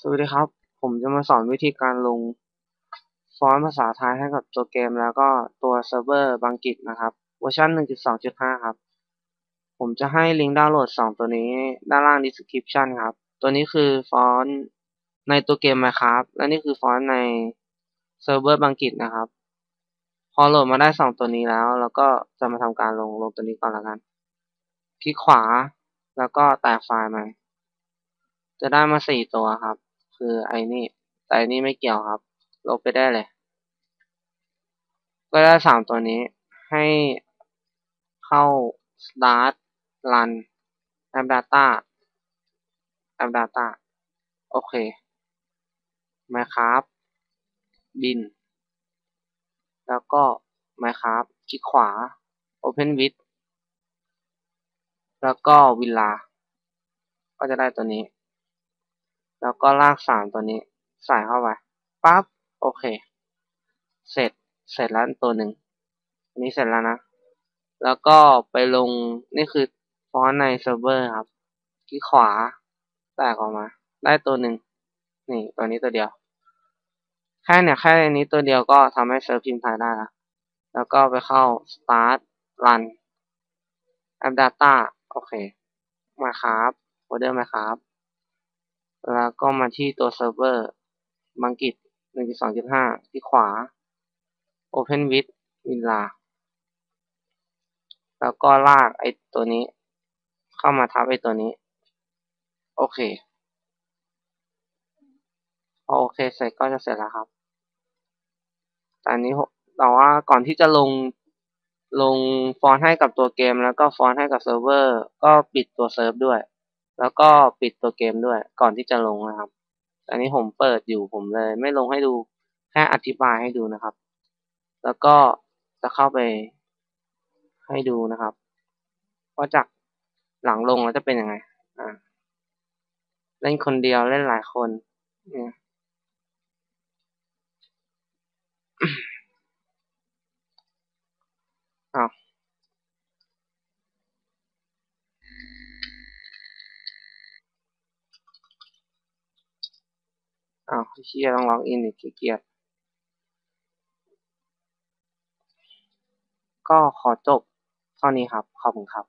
สวัสดีครับ ผมจะมาสอนวิธีการลงฟอนต์ภาษาไทยให้กับตัวเกมแล้วก็ตัวเซิร์ฟเวอร์บางกิจนะครับ เวอร์ชัน 1.2.5 ครับ ผมจะให้ลิงก์ดาวน์โหลด 2 ตัวนี้ด้านล่าง description ครับ ตัวนี้คือฟอนต์ในตัวเกม Minecraft และนี่คือฟอนต์ในเซิร์ฟเวอร์บางกิจนะครับ พอโหลดมาได้ 2 ตัวนี้แล้วแล้วก็จะมาทำการลงลงตัวนี้ก่อนล้วกัน คลิกขวาแล้วก็แตกไฟล์มาจะได้มาสี่ตัวครับ คือไอ้นี่แต่อันนี้ไม่เกี่ยวครับ ลบไปได้เลย ก็ได้สามตัวนี้ให้เข้า start run app data app data โอเค Minecraft บิน แล้วก็ Minecraft คลิกขวา open with แล้วก็ villa ก็จะได้ตัวนี้ แล้วก็ลากสามตัวนี้ใส่เข้าไปปั๊บโอเค เสร็จเสร็จแล้วตัวหนึ่งอันนี้เสร็จแล้วนะ แล้วก็ไปลงนี่คือฟอนต์ในเซิร์ฟเวอร์ครับที่ขวาแตกออกมา ได้ตัวหนึ่งนี่ตัวนี้ตัวเดียว แค่เนี่ยแค่นี้ตัวเดียวก็ทำให้เซิร์ฟพิมพ์ไทยได้แล้วแล้วก็ไปเข้า start run app data โอเค มาครับโฟลเดอร์มาครับ แล้วก็มาที่ตัวเซิร์ฟเวอร์บังกิต1.2.5 ที่ขวา Open with Villa แล้วก็ลากไอตัวนี้ เข้ามาทับไอตัวนี้ โอเค พอโอเคเสร็จก็จะเสร็จแล้วครับแต่อันนี้แต่ว่าก่อนที่จะลงลงฟอนต์ให้กับตัวเกม แล้วก็ฟอนต์ให้กับเซิร์ฟเวอร์ ก็ปิดตัวเซิร์ฟด้วย แล้วก็ปิดตัวเกมด้วยก่อนที่จะลงนะครับ อันนี้ผมเปิดอยู่ผมเลย ไม่ลงให้ดูแค่อธิบายให้ดูนะครับ แล้วก็จะเข้าไปให้ดูนะครับว่าจากหลังลงแล้วจะเป็นยังไงอ่าเล่นคนเดียวเล่นหลายคนเนี่ยอ้าว อ้าวเชียต้องล็อกอินอีกเกียรก็ขอจบเท่านี้ครับ ขอบคุณครับ